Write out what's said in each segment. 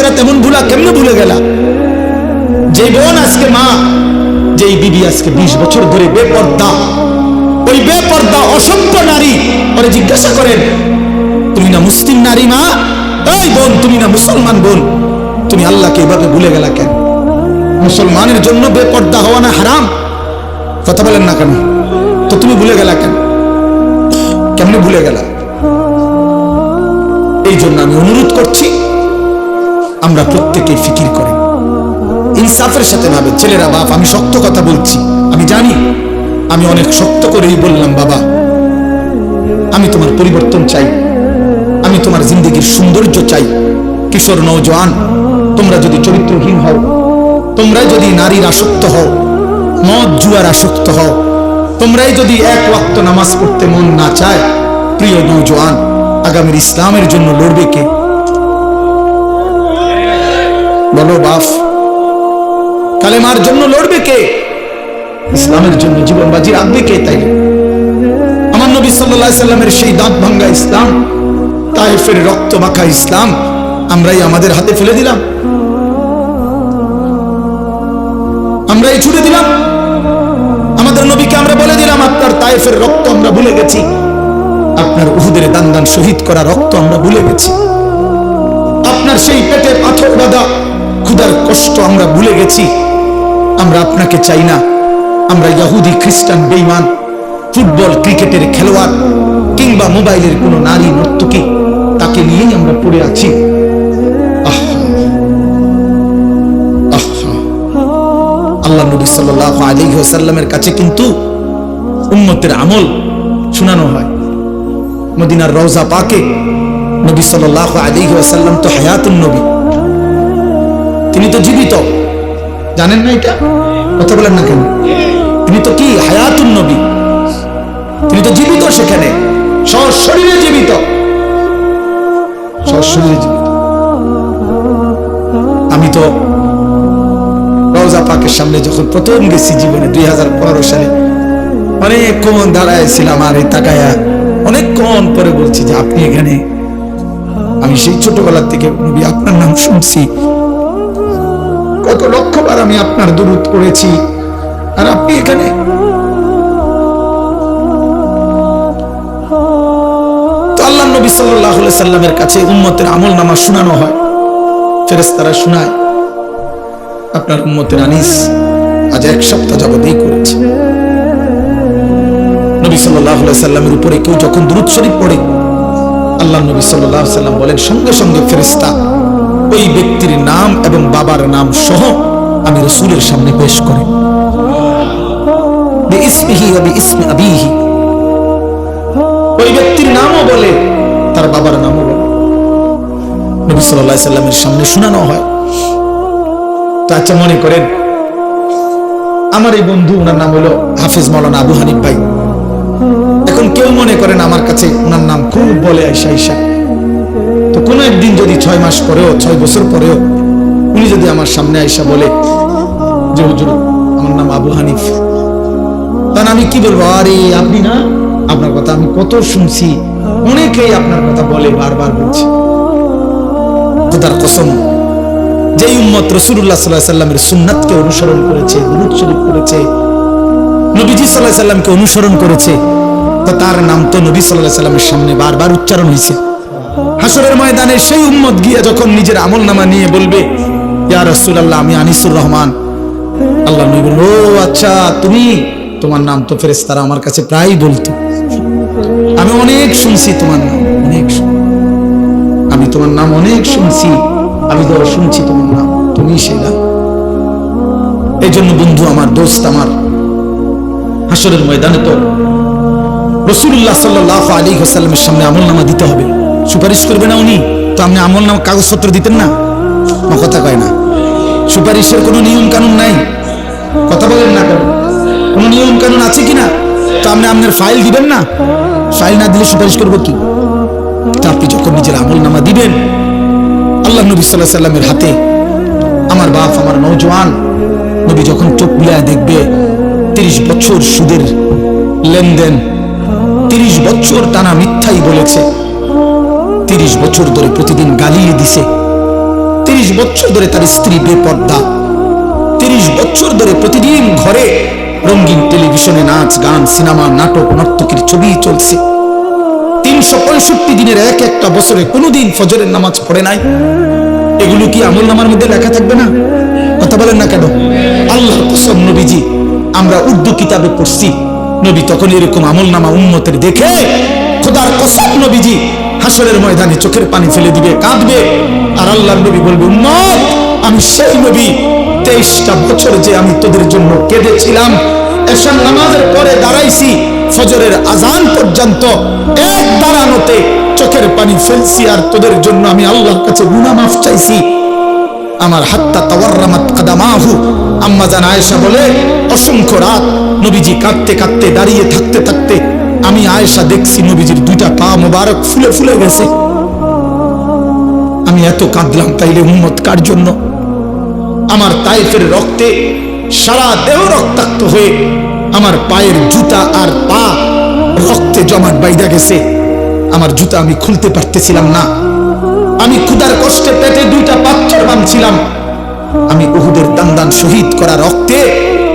আখেরা তেমন ভুলা কেমনে ভুলে গেলা? যে বোন আজকে মা, যেই বিবি আজকে বিশ বছর ধরে বেপর্দা, ওই বেপর্দা অসভ্য নারী ওরে জিজ্ঞাসা করেন, তুমি না মুসলিম নারী মা? এই বোন, তুমি না মুসলমান বোন? তুমি আল্লাহকে এভাবে ভুলে গেলা কেন? মুসলমানের জন্য বেপর্দা হওয়া না হারাম। কথা বলেন না কেন? তো তুমি ভুলে গেলা কেন? কেমনে ভুলে গেলা? এই জন্য আমি অনুরোধ করছি আমরা প্রত্যেকে ফিকির করি। ইনসাফের সাথে ভাবে ছেলেরা, বাপ, আমি শক্ত কথা বলছি। আমি জানি। আমি অনেক শক্ত করেই বললাম, বাবা। আমি তোমার পরিবর্তন চাই। আমি তোমার জিন্দগির সৌন্দর্য চাই। কিশোর নৌজওয়ান তোমরা যদি চরিত্রহীন হও তোমরা যদি নারীর আসক্ত হও, মদ জুয়ার আসক্ত হও, তোমরাই যদি এক ওয়াক্ত নামাজ পড়তে মন না চায়, প্রিয় নৌজওয়ান আগামীর ইসলামের জন্য লড়বে কে? বলো, বাফ। কালেমার জন্য লড়বে কে? ইসলামের জন্য জীবন বাজি রাখবে কে তাই আমার নবী সাল্লাহ সাল্লামের সেই দাঁত ভাঙ্গা ইসলাম তাইফের রক্ত মাখা ইসলাম, আমরাই আমাদের হাতে ফেলে দিলাম। আমরাই ছুড়ে দিলাম। আমাদের নবীকে আমরা বলে দিলাম, আপনার তাইফের রক্ত আমরা ভুলে গেছি। আপনার উহুদের দান দান শহীদ করা রক্ত আমরা ভুলে গেছি। আপনার সেই পেটে পাথর বাঁধা ক্ষুধার কষ্ট আমরা ভুলে গেছি। আমরা আপনাকে চাই না। আমরা ইয়াহুদি খ্রিস্টান বেইমান ফুটবল, ক্রিকেটের খেলোয়াড় কিংবা মোবাইলের কোনো নারী নর্তকী, তাকে নিয়েই আমরা পড়ে আছি। আল্লাহ নবী সাল্লাহ আলী সাল্লামের কাছে কিন্তু উম্মতের আমল শোনানো হয়। মদিনার রওজা পাকে নবী সাল্লাহ আলী সাল্লাম তো হায়াতুন নবী। তিনি তো জীবিত। জানেন না এটা? কথা বলেন না কেন? তিনি তো কি? হায়াতুন নবী। তিনি তো জীবিত সেখানে। শরীরে জীবিত। শরীরে জীবিত। আমি তো রওজা পাকের সামনে যখন প্রথম গেছি জীবনে দুই হাজার পনেরো সালে অনেকক্ষণ দাঁড়াইছিলাম আর এই তাকায়া অনেকক্ষণ পরে বলছি যে আপনি এখানে। আমি সেই ছোটবেলার থেকে নবী, আপনার নাম শুনছি। কত লক্ষবার আমি আপনার দূরত করেছি আর আপনি এখানে আল্লাহ নবী সাল্লাহ সাল্লামের কাছে আমল নামা শোনানো হয়। শোনায়, আপনার আনিস আজ এক সপ্তাহ যাবতেই করেছে। নবী সাল্লাহ সাল্লামের উপরে কেউ যখন দূরত শরীফ পড়ে, আল্লাহ নবী সাল্লাহ সাল্লাম বলেন, সঙ্গে সঙ্গে ফেরিস্তা ওই ব্যক্তির নাম এবং বাবার নাম সহ আমি রসুলের সামনে পেশ করি। ওই ব্যক্তির নামও বলে, তার বাবার নামও বলে। নবী সাল্লামের সামনে শোনানো হয়। তো আচ্ছা মনে করেন, আমার এই বন্ধু, ওনার নাম হলো হাফিজ মৌলানা আবু হানিফ ভাই। এখন কেউ মনে করেন আমার কাছে ওনার নাম খুব বলে আইসা আইসা। তো কোনো একদিন যদি ছয় মাস পরেও, ছয় বছর পরেও উনি যদি আমার সামনে আইসা বলে যে, হুজুর, আমার নাম আবু হানিফ। তখন আমি কি বলব? আরে, আপনি না, আপনার কথা আমি কত শুনছি। অনেকেই আপনার কথা বলে, বারবার বলছে। খোদার কসম, যেই উম্মত রসুল্লাহ সাল্লাহ সাল্লামের সুন্নাতকে অনুসরণ করেছে দুরুদ শরীফ করেছে নবীজি সাল্লাহ সাল্লামকে অনুসরণ করেছে, তো তার নাম তো নবী সাল্লাহ সাল্লামের সামনে বারবার উচ্চারণ হয়েছে হাসরের ময়দানে সেই উম্মত গিয়ে যখন নিজের আমল নামা নিয়ে বলবে, ইয়া রসুল্লাহ আমি আনিসুর রহমান। আল্লাহ নবী ও আচ্ছা তুমি? তোমার নাম তো ফেরেস তারা আমার কাছে প্রায় বলতো। আমি অনেক শুনছি তোমার নাম, অনেক আমি তোমার নাম অনেক শুনছি, আমি তো শুনছি তোমার নাম, তুমি নাম এই জন্য বন্ধু, আমার দোস্ত, আমার হাসরের ময়দানে তো রসুল্লাহ সাল্লাহ আলী হাসাল্লামের সামনে আমল নামা দিতে হবে। সুপারিশ করবে না উনি? তো আপনি আমল নামা কাগজপত্র দিতেন না? কথা কয় না। সুপারিশের কোনো নিয়ম কানুন নাই। কথা বলেন না কেন? কোনো নিয়ম কানুন আছে কি না তো আপনি আপনার ফাইল দিবেন না? ফাইল না দিলে সুপারিশ করব কি? তা আপনি যখন নিজের আমল নামা দিবেন, আল্লাহ নবী সাল্লাহ সাল্লামের হাতে আমার বাপ, আমার নৌজওয়ান নবী যখন চোখ মিলায় দেখবে, তিরিশ বছর সুদের লেনদেন, তিরিশ বছর টানা মিথ্যাই বলেছে। তিরিশ বছর ধরে প্রতিদিন গালিয়ে দিছে। তিরিশ বছর ধরে তার স্ত্রী বেপর্দা। তিরিশ বছর ধরে প্রতিদিন ঘরে রঙিন টেলিভিশনে নাচ, গান, সিনেমা, নাটক, নর্তকীর ছবি চলছে। তিনশো পঁয়ষট্টি দিনের এক একটা বছরে কোনোদিন ফজরের নামাজ পড়ে নাই। এগুলো কি আমল নামার মধ্যে লেখা থাকবে না? কথা বলেন না কেন? আল্লাহ কসম নবীজি, আমরা উর্দু কিতাবে পড়ছি। নবী তখন এরকম আমল নামা উন্মতের দেখে খোদার কসম নবীজি হাসরের ময়দানে চোখের পানি ফেলে দিবে, কাঁদবে। আর আল্লাহর নবী বলবে, উম্মত, আমি সেই নবী। তেইশটা বছর যে আমি তোদের জন্য কেঁদেছিলাম এসার নামাজের পরে দাঁড়াইছি, ফজরের আজান পর্যন্ত এক দাঁড়ানোতে চোখের পানি ফেলছি, আর তোদের জন্য আমি আল্লাহর কাছে গুনাহ মাফ চাইছি। আমার হাত্তা তাওয়াররামাত কাদামাহু। আম্মা জান আয়েশা বলে, অসংখ্য রাত নবীজি কাঁদতে কাঁদতে দাঁড়িয়ে থাকতে থাকতে আমি আয়েশা দেখছি নবীজির দুইটা পা মোবারক ফুলে ফুলে গেছে। আমি এত কাঁদলাম তাইলে উম্মত কার জন্য? আমার তাইফের রক্তে সারা দেহ রক্তাক্ত হয়ে আমার পায়ের জুতা আর পা রক্তে জমাট বাইদা গেছে। আমার জুতা আমি খুলতে পারতেছিলাম না। আমি ক্ষুদার কষ্টে পেটে দুইটা পাথর বাঁধছিলাম আমি উহুদের দান শহীদ করা রক্তে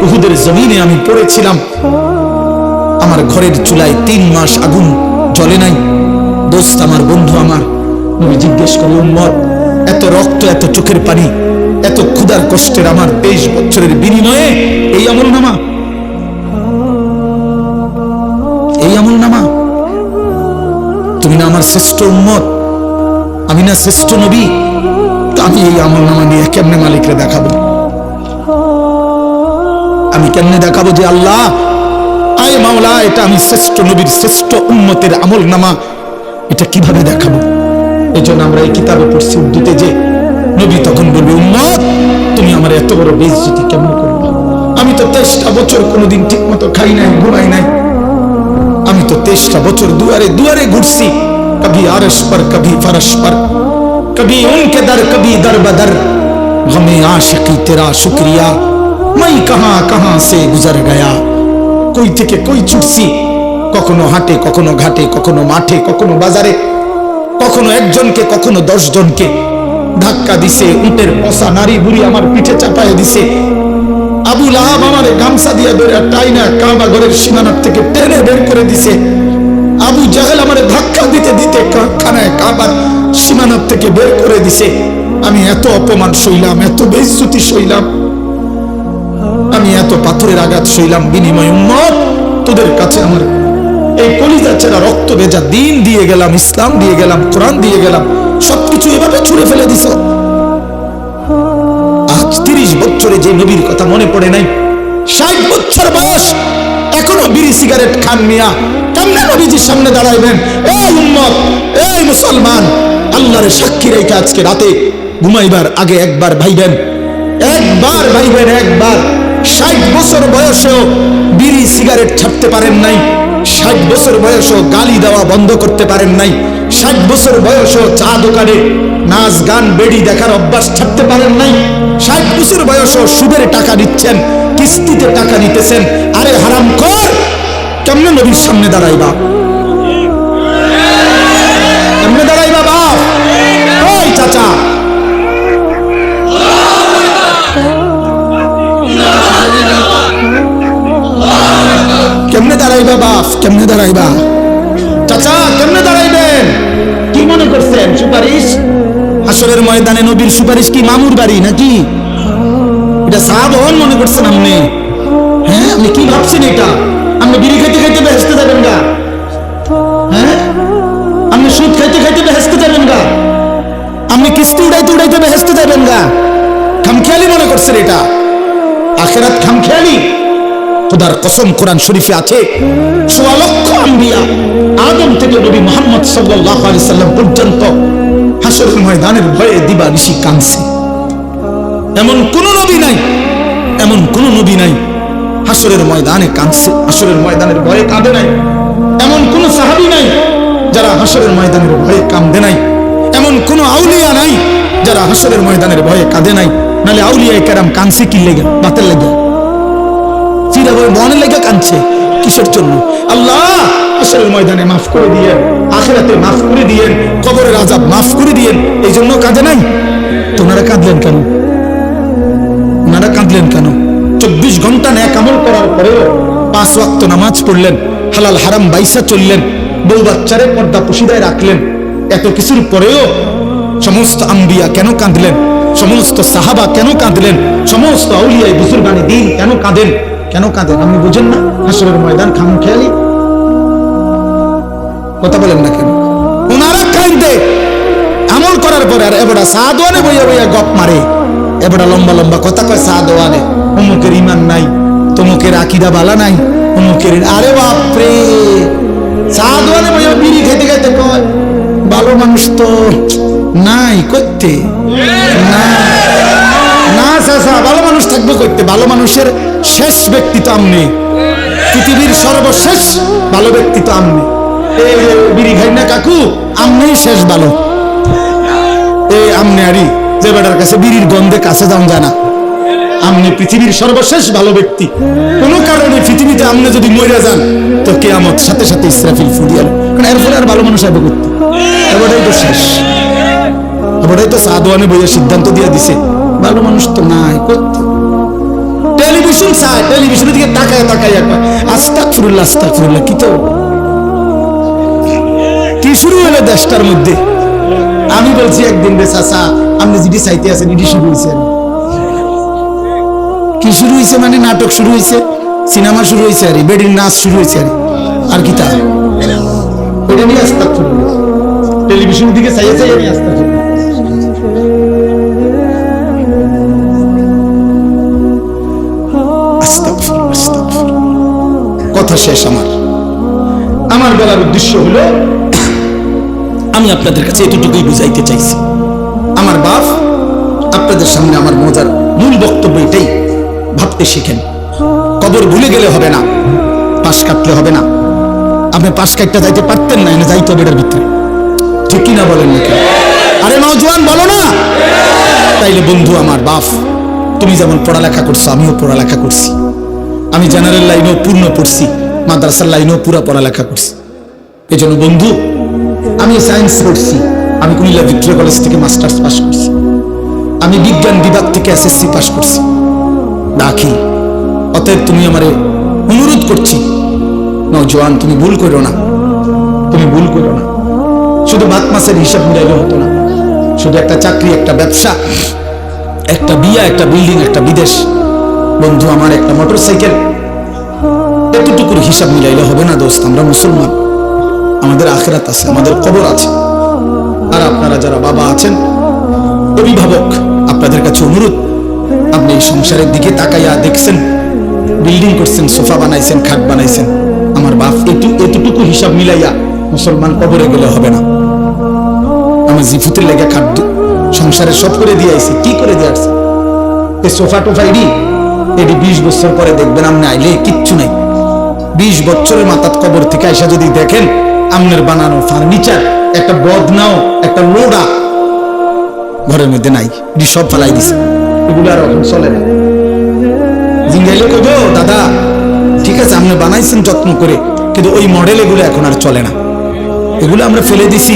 উহুদের জমিনে আমি পড়েছিলাম। আমার ঘরের চুলায় তিন মাস আগুন জ্বলে নাই। দোস্ত আমার, বন্ধু আমার নবী জিজ্ঞেস করল উম্মত, এত রক্ত, এত চোখের পানি, এত ক্ষুদার কষ্টের আমার তেইশ বছরের বিনিময়ে এই আমল নামা এই আমল নামা তুমি না আমার শ্রেষ্ঠ উম্মত? আমি না শ্রেষ্ঠ নবী? আমি এই আমল নামা নিয়ে কেমনে মালিকরে দেখাবো? আমি কেমনে দেখাবো যে আল্লাহ আয় মাওলা এটা আমি শ্রেষ্ঠ নবীর শ্রেষ্ঠ উম্মতের আমল নামা এটা কিভাবে দেখাবো এই জন্য আমরা এই কিতাবে পড়ছি উর্দুতে যে নবী তখন বলবে উম্মত তুমি আমার এত বড় বেইজ্জতি কেমন করবে আমি তো তেইশটা বছর কোনোদিন ঠিক মতো খাই নাই ঘুমাই নাই আমি তো তেইশটা বছর দুয়ারে দুয়ারে ঘুরছি কবি আরশ पर कभी फरश पर कभी उनके दर कभी दर बदर हमें आशिकी तेरा शुक्रिया मैं कहां कहां से गुजर गया কই থেকে কই ছুটছি? কখনো হাটে, কখনো ঘাটে, কখনো মাঠে, কখনো বাজারে, কখনো একজনকে, কখনো দশ জনকে ধাক্কা দিছে, উটের পশা নারী বুড়ি আমার পিঠে চাপায় দিছে। আবু লাহাব আমারে গামছা দিয়া বের টাইনা কাবা ঘরের সীমানার থেকে টেনে বের করে দিছে। আবু জাহেল আমারে ধাক্কা দিতে দিতে খানায় কাবার সীমানার থেকে বের করে দিছে। আমি এত অপমান সইলাম, এত বেইজ্জতি সইলাম। আমি এত পাথরের আঘাত সইলাম বিনিময় উম্মত, তোদের কাছে আমার এই কলিজা ছেড়া রক্ত ভেজা দিন দিয়ে গেলাম, ইসলাম দিয়ে গেলাম, কোরআন দিয়ে গেলাম, সবকিছু এভাবে ছুঁড়ে ফেলে দিছ আজ তিরিশ বছরে যে নবীর কথা মনে পড়ে নাই, ষাট বছর বয়স, এখনও বিড়ি সিগারেট খান মিয়া, কেমনে নবীজির সামনে দাঁড়াইবেন? এই উম্মত এই মুসলমান, আল্লাহরে সাক্ষী রেখে আজকে রাতে ঘুমাইবার আগে একবার ভাইবেন একবার ভাই ভাইবেন, একবার। ষাট বছর বয়সেও বিড়ি সিগারেট ছাড়তে পারেন নাই। ষাট বছর বয়সেও গালি দেওয়া বন্ধ করতে পারেন নাই। ষাট বছর বয়সেও চা দোকানে নাচ, গান, বেড়ি দেখার অভ্যাস ছাড়তে পারেন নাই। ষাট বছর বয়সেও সুদের টাকা দিচ্ছেন কিস্তিতে টাকা নিতেছেন। আরে হারাম কর কেমনে নবীর সামনে দাঁড়াইবা? কেমনে দাঁড়াইবা বাপ? কেমনে দাঁড়াইবা? চাচা কেমনে দাঁড়াইবেন? কি মনে করছেন সুপারিশ? আসরের ময়দানে নবীর সুপারিশ কি মামুর বাড়ি নাকি? এটা সাহাবহন মনে করছেন আপনি? হ্যাঁ আপনি কি ভাবছেন এটা? আপনি বিড়ি খাইতে খাইতে বেহেস্তে যাবেন গা। হ্যাঁ? আপনি সুদ খাইতে খাইতে বেহেস্তে যাবেন গা। আপনি কিস্তি উড়াইতে উড়াইতে বেহেস্তে যাবেন গা। খামখেয়ালি মনে করছেন এটা? আখেরাত খামখেয়ালি? খোদার কসম কোরআন শরীফে আছে, সোয়া লক্ষ আম্বিয়া, আদম থেকে নবী মোহাম্মদ সাল্লাল্লাহু আলাইহি সাল্লাম পর্যন্ত হাসরের ময়দানের ভয়ে দিবানিশি কাঁদছে। এমন কোন নবী নাই, এমন কোন নবী নাই, হাসরের ময়দানে কাঁদছে, হাসরের ময়দানের ভয়ে কাঁদে নাই। এমন কোন সাহাবী নাই, যারা হাসরের ময়দানের ভয়ে কাঁদে নাই। এমন কোন আউলিয়া নাই, যারা হাসরের ময়দানের ভয়ে কাঁদে নাই। নালে আউলিয়া কেরাম কাঁদছে কি লেগে, বাতের লেগে? লেগে কাঁদছে কিসের জন্য? আল্লাহ ময়দানে মাফ করে দিয়েন আখেরাতে মাফ করে দিয়েন কবরের আজাব মাফ করে দিয়েন এই জন্য কাঁদে নাই? তো না ওনারা কাঁদলেন কেন? ওনারা কাঁদলেন কেন? চব্বিশ ঘণ্টা করার পরেও পাঁচ ওয়াক্ত নামাজ পড়লেন, হালাল হারাম বাইসা চললেন, বউ বাচ্চারে পর্দা পুশিদায় রাখলেন, এত কিছুর পরেও সমস্ত আম্বিয়া কেন কাঁদলেন? সমস্ত সাহাবা কেন কাঁদলেন? সমস্ত আউলিয়াই বুজুর্গানি দিন কেন কাঁদেন? কেন কাঁদেন আপনি বুঝেন না? হাসরের ময়দান খাম খেয়ালি। কথা বলেন না কেন? ওনারা কাঁদে। আমল করার পরে আর এবারে সাদওয়ানে বইয়া বইয়া গপ মারে। এবারে লম্বা লম্বা কথা কয় সাদওয়ানে। অমুকের ইমান নাই তমুকের আকিদা বালা নাই অমুকের আরে বাপরে! সাদওয়ানে বইয়া বিড়ি খেতে খেতে কয় ভালো মানুষ তো নাই করতে না না চাচা ভালো মানুষ থাকবে করতে ভালো মানুষের শেষ ব্যক্তি তো আমনি। পৃথিবীর সর্বশেষ ভালো ব্যক্তি তো আমনি। বিড়ি খাই না, কাকু? শেষ ভালো। এই আমনে আরি, যে বেটার কাছে বিড়ির গন্ধে কাছে যান জানা। আমনি পৃথিবীর সর্বশেষ ভালো ব্যক্তি। কোন কারণে পৃথিবীতে আমনে যদি মরে যান, তো কেয়ামত সাথে সাথে ইসরাফিল ফুদিয়াল কারণ আর ভালো মানুষ আইবে করতে এবারেই তো শেষ। এবারেই তো সাদওয়ানে বইয়ে সিদ্ধান্ত দিয়ে দিছে। ভালো মানুষ তো নাই করতে টেলিভিশন চায় টেলিভিশনের দিকে তাকায় তাকায় একবার। আস্তাক ফুরুল্লাহ আস্তাক ফুরুল্লাহ কি তো? কি শুরু হলো দেশটার মধ্যে? আমি বলছি একদিন রে চাচা, আপনি যেটি চাইতে আছেন, এটি শুরু হয়েছে কি শুরু হয়েছে মানে নাটক শুরু হয়েছে সিনেমা শুরু হয়েছে আরে বেডির নাচ শুরু হয়েছে আরে। আর কি তা? ওইটা নিয়ে আস্তাক ফুরুল্লাহ টেলিভিশন দিকে চাইয়ে চাই আমি আস্তাক কথা শেষ আমার। আমার বলার উদ্দেশ্য হলো, আমি আপনাদের কাছে এতটুকুই বুঝাইতে চাইছি। আমার বাপ আপনাদের সামনে আমার মজার মূল বক্তব্য এটাই, ভাবতে শিখেন। কবর ভুলে গেলে হবে না, পাশ কাটলে হবে না। আপনি পাশ কাটতে যাইতে পারতেন না, এনে যাইতে হবে এটার ভিতরে। ঠিক কিনা বলেন নাকি? আরে নজওয়ান বলো না। তাইলে বন্ধু আমার বাপ, তুমি যেমন পড়ালেখা করছ, আমিও পড়ালেখা করছি। আমি জেনারেল লাইনেও পূর্ণ পড়ছি, মাদ্রাসার লাইনেও পুরো পড়ালেখা করছি। এই জন্য বন্ধু, আমি সায়েন্স পড়ছি, আমি কুমিল্লা ভিক্টোরিয়া কলেজ থেকে মাস্টার্স পাস করছি। আমি বিজ্ঞান বিভাগ থেকে এসএসসি পাস করছি। দাখিল। অতএব তুমি আমারে অনুরোধ করছি নজওয়ান তুমি ভুল করো না। তুমি ভুল করো না। শুধু বাত মাসের হিসাব মিলাইলে হতো না। শুধু একটা চাকরি, একটা ব্যবসা, একটা বিয়া, একটা বিল্ডিং একটা বিদেশ। বন্ধু, আমার একটা মোটর সাইকেল এতটুকুর হিসাব মিলাইলে হবে না দোস্ত, আমরা মুসলমান। আমাদের আখেরাত আছে, আমাদের কবর আছে। আর আপনারা যারা বাবা আছেন, অভিভাবক, আপনাদের কাছে অনুরোধ, আপনি এই সংসারের দিকে তাকাইয়া দেখছেন, বিল্ডিং করছেন, সোফা বানাইছেন, খাট বানাইছেন, আমার বাপ এটু এতটুকু হিসাব মিলাইয়া মুসলমান কবরে গেলে হবে না। আমার জিফুতের লেগে খাট সংসারে সব করে দিয়ে আইছি, কি করে দিয়ে আসছে? এই সোফা টোফা এডি বিশ বছর পরে দেখবেন আপনি আইলে কিচ্ছু নাই। বিশ বছরের মাথাত কবর থেকে আইসা যদি দেখেন, আমনের বানানো ফার্নিচার, একটা বদনাও, একটা লোডা ঘরের মধ্যে নাই, এটি সব ফেলাই দিছে। এগুলো আর এখন চলে না। জিঙ্গাইলে কইব, দাদা, ঠিক আছে আপনি বানাইছেন যত্ন করে, কিন্তু ওই মডেল এগুলো এখন আর চলে না। এগুলো আমরা ফেলে দিছি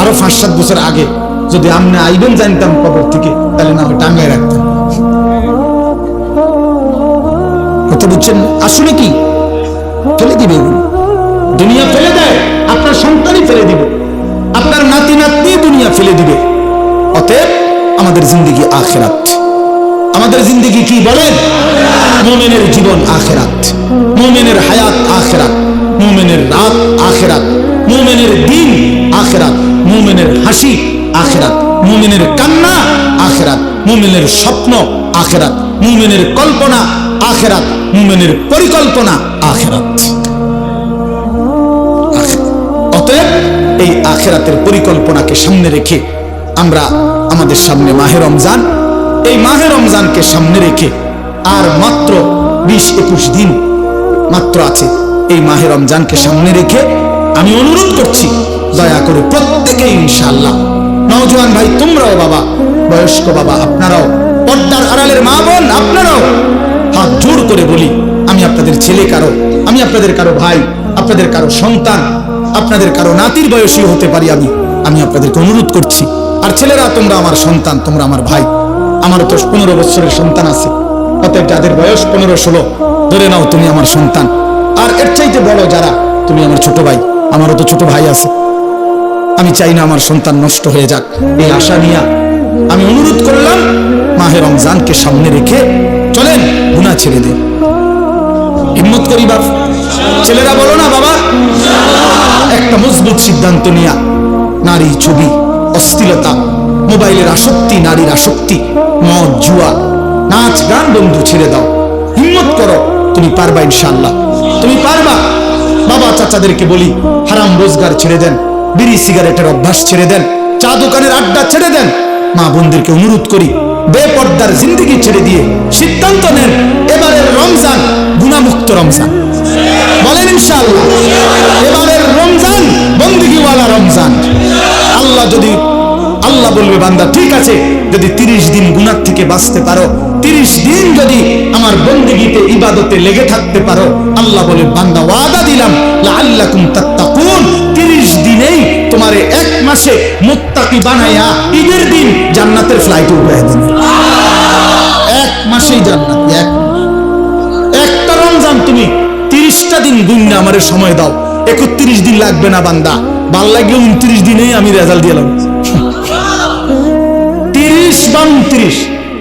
আরও পাঁচ সাত বছর আগে। যদি আপনি আইবেন জানতাম কবর থেকে, তাহলে না টাঙ্গায় রাখতাম। কথা বুঝছেন আসলে কি? ফেলে দিবে দুনিয়া ফেলে দেয়, আপনার সন্তানই ফেলে দিবে। আপনার নাতি নাতনি দুনিয়া ফেলে দিবে। অতএব আমাদের জিন্দগি আখেরাত। আমাদের জিন্দগি কি বলেন? মোমেনের জীবন আখেরাত। মোমেনের হায়াত আখেরাত। মোমেনের রাত আখেরাত। মোমেনের দিন আখেরাত। মোমেনের হাসি আখেরাত। মোমেনের কান্না আখেরাত। মোমেনের স্বপ্ন আখেরাত। মোমেনের কল্পনা আখেরাত। মোমেনের পরিকল্পনা আখেরাত। অতএব এই আখেরাতের পরিকল্পনাকে সামনে রেখে আমরা আমাদের সামনে মাহে রমজান, এই মাহে রমজানকে সামনে রেখে আর মাত্র বিশ একুশ দিন মাত্র আছে এই মাহে রমজানকে সামনে রেখে আমি অনুরোধ করছি, দয়া করে প্রত্যেকে ইনশাল্লাহ নওজোয়ান ভাই, তোমরাও বাবা, বয়স্ক বাবা, আপনারাও, পর্দার আড়ালের মা বোন, আপনারাও হাত জোর করে বলি, আমি আপনাদের ছেলে কারও, আমি আপনাদের কারও ভাই, আপনাদের কারও সন্তান, আপনাদের কারও নাতির বয়সী হতে পারি আমি আমি আপনাদেরকে অনুরোধ করছি। আর ছেলেরা, তোমরা আমার সন্তান, তোমরা আমার ভাই। আমারও তো পনেরো বছরের সন্তান আছে। অতএব যাদের বয়স পনেরো, ষোলো, ধরে নাও তুমি আমার সন্তান। আর এর চাইতে বড় যারা, তুমি আমার ছোট ভাই, আমারও তো ছোট ভাই আছে। আমি চাই না আমার সন্তান নষ্ট হয়ে যাক। এই আশা নিয়ে আমি অনুরোধ করলাম, মাহে রমজানকে সামনে রেখে চলেন গুণা ছেড়ে দে হিম্মত করি বাপ। ছেলেরা বলো না, বাবা। একটা মজবুত সিদ্ধান্ত নিয়া নারী ছবি অস্থিরতা মোবাইলের আসক্তি, নারীর আসক্তি, মদ, জুয়া, নাচ, গান, বন্ধু ছেড়ে দাও। হিম্মত করো, তুমি পারবা ইনশাল্লাহ তুমি পারবা। বাবা, চাচাদেরকে বলি, হারাম রোজগার ছেড়ে দেন। বিড়ি সিগারেটের অভ্যাস ছেড়ে দেন, চা দোকানের আড্ডা ছেড়ে দেন। মা বোনদেরকে অনুরোধ করি, বেপর্দার জিন্দগি ছেড়ে দিয়ে সিদ্ধান্ত নেন, এবারের রমজান গুণামুক্ত রমজান। বলেন ইনশাআল্লাহ, এবারের রমজান বন্দিগিওয়ালা রমজান। আল্লাহ যদি, আল্লাহ বলবে, বান্দা, ঠিক আছে, যদি তিরিশ দিন গুনার থেকে বাঁচতে পারো, তিরিশ দিন যদি আমার বন্দিগিতে ইবাদতে লেগে থাকতে পারো, আল্লাহ বলে, বান্দা, ওয়াদা দিলাম তিরিশ দিনেই তোমারে এক মাসে মুত্তাকি বানাইয়া ঈদের দিন জান্নাতের ফ্লাইট উঠে দিন এক মাসেই জান্নাত, এক। একটা রমজান তুমি তিরিশটা দিন গুন্না আমারে সময় দাও। একত্রিশ দিন লাগবে না বান্দা। ভালো লাগলে উনত্রিশ দিনেই আমি রেজাল্ট দিলাম তিরিশ বা উনত্রিশ।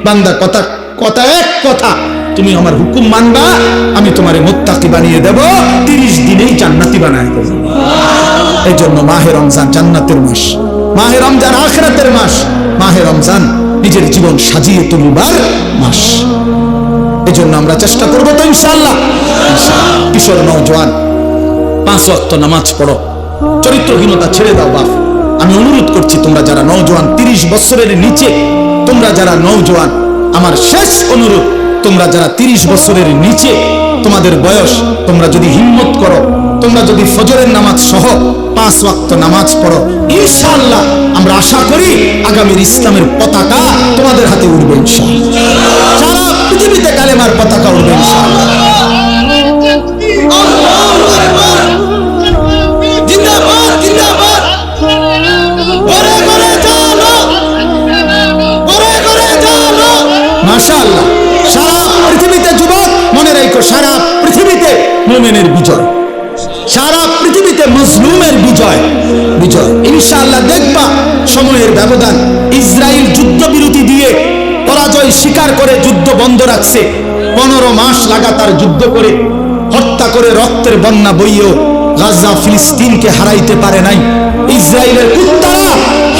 বান্দা, কথা কথা এক কথা। তুমি আমার হুকুম মানবা, আমি তোমারে মোত্তাকি বানিয়ে দেব। তিরিশ দিনেই জান্নাতি বানায় দেব। এই জন্য মাহে রমজান জান্নাতের মাস। মাহে রমজান আখরাতের মাস। মাহে রমজান নিজের জীবন সাজিয়ে তুলবার মাস। এই জন্য আমরা চেষ্টা করব তো ইনশাল্লাহ কিশোর নওজোয়ান, পাঁচ ওয়াক্ত নামাজ পড়ো। চরিত্রহীনতা ছেড়ে দাও বাপ। আমি অনুরোধ করছি তোমরা যারা নওজোয়ান, তিরিশ বছরের নিচে, তোমরা যারা নওজোয়ান, আমার শেষ অনুরোধ, তোমরা যারা তিরিশ বছরের নিচে, তোমাদের বয়স, তোমরা যদি হিম্মত করো তোমরা যদি ফজরের নামাজ সহ পাঁচ ওয়াক্ত নামাজ পড়ো, ইনশাআল্লাহ আমরা আশা করি আগামীর ইসলামের পতাকা তোমাদের হাতে উঠবে ইনশাআল্লাহ। সারা পৃথিবীতে কালেমার পতাকা উঠবে ইনশাআল্লাহ। সারা পৃথিবীতে যুবক, মনে রেখো, সারা পৃথিবীতে মুমিনের ইনশাআল্লাহ দেখবা সময়ের ব্যবধান। ইসরায়েল যুদ্ধবিরতি দিয়ে পরাজয় স্বীকার করে যুদ্ধ বন্ধ রাখছে। পনেরো মাস লাগাতার যুদ্ধ করে হত্যা করে রক্তের বন্যা বইয়েও গাজা ফিলিস্তিনকে হারাইতে পারে নাই। ইসরায়েলের কুত্তারা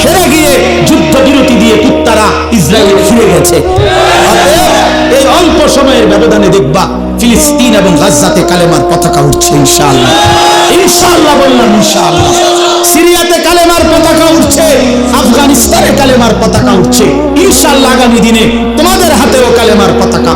হেরে গিয়ে যুদ্ধ বিরতি দিয়ে কুত্তারা ইসরায়েলে ফিরে গেছে। এই অল্প সময়ের ব্যবধানে দেখবা ফিলিস্তিন এবং গাজাতে কালেমার পতাকা উঠছে ইনশাআল্লাহ। ইনশাআল্লাহ বললাম, ইনশাআল্লাহ। সিরিয়াতে কালেমার পতাকা উঠছে, আফগানিস্তানে কালেমার পতাকা উঠছে। ইনশাআল্লাহ আগামী দিনে তোমাদের হাতেও কালেমার পতাকা